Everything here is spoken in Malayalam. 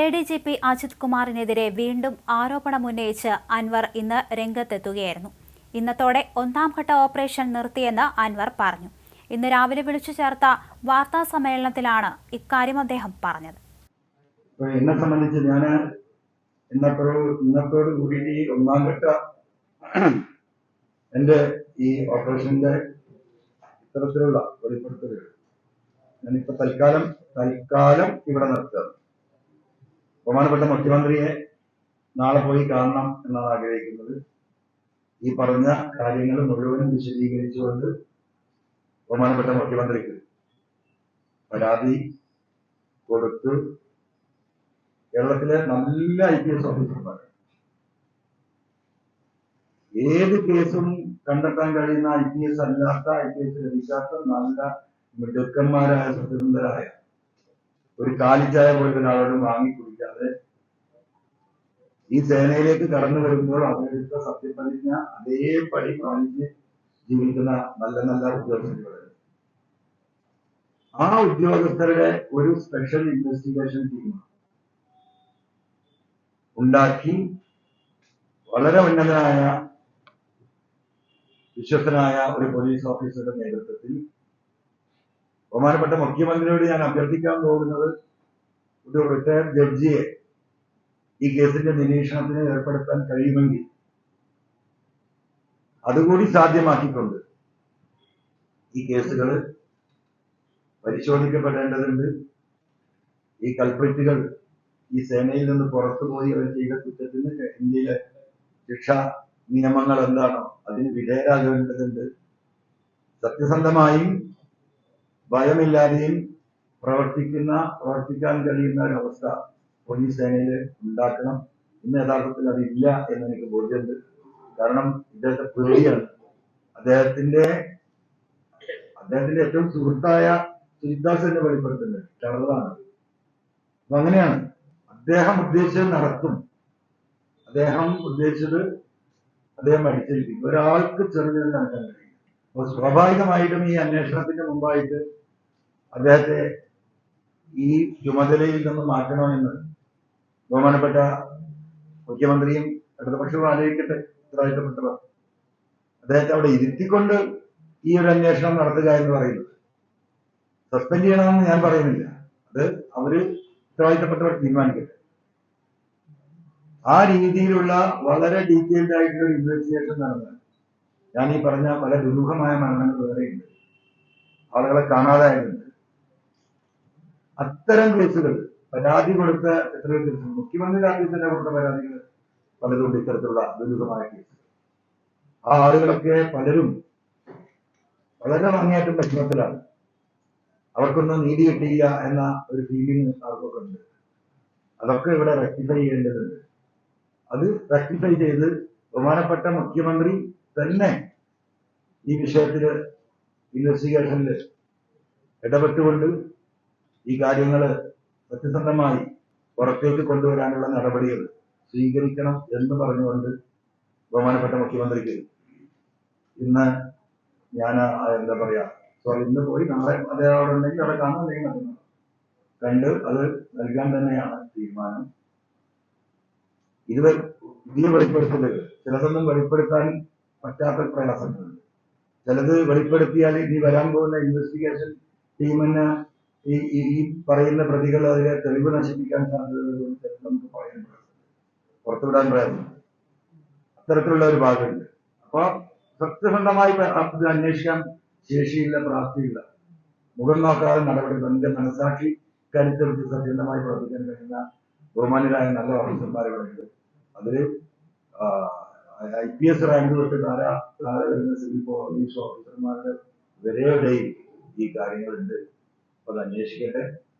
A D G P Ajith കുമാറിനെതിരെ വീണ്ടും ആരോപണമുന്നയിച്ച് അൻവർ ഇന്ന് രംഗത്തെത്തുകയായിരുന്നു. ഇന്നത്തോടെ ഒന്നാം ഘട്ട ഓപ്പറേഷൻ നിർത്തിയെന്ന് അൻവർ പറഞ്ഞു. ഇന്ന് രാവിലെ വിളിച്ചു ചേർത്ത വാർത്താ സമ്മേളനത്തിലാണ് ഇക്കാര്യം അദ്ദേഹം പറഞ്ഞത്. എന്നെ സംബന്ധിച്ച് ഞാൻ ഇന്നത്തോട് ഇന്നത്തോട് കൂടി ഈ ഒന്നാം ഘട്ട എന്റെ ഈ ഓപ്പറേഷന്റെ ഇത്തരത്തിലുള്ള വെളിപ്പെടുത്തലുകൾ ഞാനിപ്പോ തൽക്കാലം തൽക്കാലം ഇവിടെ നിർത്തുക ബഹുമാനപ്പെട്ട മുഖ്യമന്ത്രിയെ നാളെ പോയി കാണണം എന്നാണ് ആഗ്രഹിക്കുന്നത്. ഈ പറഞ്ഞ കാര്യങ്ങൾ മുഴുവനും വിശദീകരിച്ചുകൊണ്ട് ബഹുമാനപ്പെട്ട മുഖ്യമന്ത്രിക്ക് പരാതി കൊടുത്ത് കേരളത്തിലെ നല്ല ഐ പി എസ് ഓഫീസർമാർ ഏത് കേസും കണ്ടെത്താൻ കഴിയുന്ന ഐ പി എസ് അല്ലാത്ത ഐ പി എസ് ലഭിക്കാത്ത നല്ല മിടുക്കന്മാരായ സ്വതന്ത്രരായ ഒരു കാലിച്ചായ പോലും ഒരാളോട് വാങ്ങി കുടിക്കാതെ ഈ സേനയിലേക്ക് കടന്നു വരുമ്പോൾ അവരെടുത്ത സത്യപ്രതിജ്ഞ അതേപടി പാലിച്ച് ജീവിക്കുന്ന നല്ല നല്ല ഉദ്യോഗസ്ഥരുണ്ട് ആ ഉദ്യോഗസ്ഥരുടെ ഒരു സ്പെഷ്യൽ ഇൻവെസ്റ്റിഗേഷൻ ടീം ഉണ്ടാക്കി വളരെ ഉന്നതനായ വിശ്വസ്തനായ ഒരു പോലീസ് ഓഫീസറുടെ നേതൃത്വത്തിൽ ബഹുമാനപ്പെട്ട മുഖ്യമന്ത്രിയോട് ഞാൻ അഭ്യർത്ഥിക്കാൻ പോകുന്നത് ഒരു റിട്ടയർഡ് ജഡ്ജിയെ ഈ കേസിന്റെ നിരീക്ഷണത്തിന് ഏർപ്പെടുത്താൻ കഴിയുമെങ്കിൽ അതുകൂടി സാധ്യമാക്കിക്കൊണ്ട് ഈ കേസുകൾ പരിശോധിക്കപ്പെടേണ്ടതുണ്ട്. ഈ കൽപ്പറ്റുകൾ ഈ സേനയിൽ നിന്ന് പുറത്തുപോയി അവർ ചെയ്ത കുറ്റത്തിന് ഇന്ത്യയിലെ ശിക്ഷാ നിയമങ്ങൾ എന്താണോ അതിന് വിധേയരാകേണ്ടതുണ്ട്. സത്യസന്ധമായും ഭയമില്ലാതെയും പ്രവർത്തിക്കുന്ന പ്രവർത്തിക്കാൻ കഴിയുന്ന ഒരു അവസ്ഥ പോലീസ് സേനയിൽ ഉണ്ടാക്കണം. ഇന്ന് യഥാർത്ഥത്തിൽ അതില്ല എന്ന് എനിക്ക് ബോധ്യമുണ്ട്. കാരണം ഇദ്ദേഹത്തെ പേടിയാണ്. അദ്ദേഹത്തിന്റെ അദ്ദേഹത്തിന്റെ ഏറ്റവും സുഹൃത്തായ സുജിദാസ് എന്നെ വെളിപ്പെടുത്തുന്നുണ്ട് ടെററാണ്. അപ്പൊ അങ്ങനെയാണ്. അദ്ദേഹം ഉദ്ദേശിച്ചത് നടത്തും. അദ്ദേഹം ഉദ്ദേശിച്ചത് അദ്ദേഹം അടിച്ചിരിക്കും ഒരാൾക്ക് ചെറുതിൽ നടക്കാൻ കഴിയും അപ്പൊ സ്വാഭാവികമായിട്ടും ഈ അന്വേഷണത്തിന്റെ മുമ്പായിട്ട് അദ്ദേഹത്തെ ഈ ചുമതലയിൽ നിന്ന് മാറ്റണമെന്ന് ബഹുമാനപ്പെട്ട മുഖ്യമന്ത്രിയും ഇടതുപക്ഷവും ആലോചിക്കട്ടെ ഉത്തരവാദിത്തപ്പെട്ടവർ. അദ്ദേഹത്തെ അവിടെ ഇരുത്തിക്കൊണ്ട് ഈ ഒരു അന്വേഷണം നടത്തുക എന്ന് പറയുന്നത്. സസ്പെൻഡ് ചെയ്യണമെന്ന് ഞാൻ പറയുന്നില്ല. അത് അവർ ഉത്തരവാദിത്തപ്പെട്ടവർ തീരുമാനിക്കട്ടെ. ആ രീതിയിലുള്ള വളരെ ഡീറ്റെയിൽഡ് ആയിട്ടുള്ള ഒരു ഇൻവെസ്റ്റിഗേഷൻ നടന്നത് ഞാൻ ഈ പറഞ്ഞ പല ദുരൂഹമായ മരണങ്ങൾ വേറെയുണ്ട് ആളുകളെ കാണാതായതുണ്ട് അത്തരം കേസുകൾ പരാതി കൊടുത്ത എത്രയോ കേസുകൾ മുഖ്യമന്ത്രി ഓഫീസ് തന്നെ കൊടുത്ത പരാതികൾ പലതുകൊണ്ട് ഇത്തരത്തിലുള്ള ദുരൂഹമായ കേസുകൾ. ആ ആളുകളൊക്കെ പലരും വളരെ അങ്ങേയറ്റം വിഷമത്തിലാണ് അവർക്കൊന്നും നീതി കിട്ടിയില്ല എന്ന ഒരു ഫീലിംഗ് അവർക്കൊക്കെ ഉണ്ട്. അതൊക്കെ ഇവിടെ റെക്ടിഫൈ ചെയ്യേണ്ടതുണ്ട്. അത് റെക്ടിഫൈ ചെയ്ത് ബഹുമാനപ്പെട്ട മുഖ്യമന്ത്രി തന്നെ ഈ വിഷയത്തിൽ ഇൻവെസ്റ്റിഗേഷനിൽ ഇടപെട്ടുകൊണ്ട് ഈ കാര്യങ്ങൾ സത്യസന്ധമായി പുറത്തേക്ക് കൊണ്ടുവരാനുള്ള നടപടികൾ സ്വീകരിക്കണം എന്ന് പറഞ്ഞുകൊണ്ട് ബഹുമാനപ്പെട്ട മുഖ്യമന്ത്രിക്ക് ഇന്ന് ഞാൻ എന്താ പറയാ സോറി ഇന്ന് പോയി നാളെ അദ്ദേഹം അവിടെ ഉണ്ടെങ്കിൽ അവിടെ കാണുന്നുണ്ടെങ്കിൽ മറ്റന്നാൾ കണ്ട് അത് നൽകാൻ തന്നെയാണ് തീരുമാനം. ഇത് വെളിപ്പെടുത്തുന്നത് വെളിപ്പെടുത്തലുകൾ ചിലതൊന്നും വെളിപ്പെടുത്താൻ പറ്റാത്ത പ്രയാസങ്ങളുണ്ട് ചിലത് വെളിപ്പെടുത്തിയാൽ ഇനി വരാൻ പോകുന്ന ഇൻവെസ്റ്റിഗേഷൻ ടീമിന് ഈ ഈ പറയുന്ന പ്രതികൾ അതിലെ തെളിവ് നശിപ്പിക്കാൻ ചിലത് നമുക്ക് പറയാൻ പ്രയാസമുണ്ട് പുറത്തുവിടാൻ പ്രയാസമുണ്ട് അത്തരത്തിലുള്ള ഒരു ഭാഗമുണ്ട്. അപ്പൊ സത്യസന്ധമായി അന്വേഷിക്കാൻ ശേഷിയില്ല പ്രാപ്തിയില്ല. മുഖം നോക്കാതെ നടപടി തന്റെ കരുത്തെടുത്ത് സത്യസന്ധമായി പ്രവർത്തിക്കാൻ കഴിയുന്ന ബഹുമാനരായ നല്ല ഓഫീസർമാരുകളുണ്ട് അതിൽ ഐ പി എസ് റാങ്ക് തൊട്ട് താഴെ താഴെ വരുന്ന സിവിൽ പോലീസ് ഓഫീസർമാരുടെ വരെയുടെയും ഈ കാര്യങ്ങളുണ്ട്. അത് അന്വേഷിക്കട്ടെ.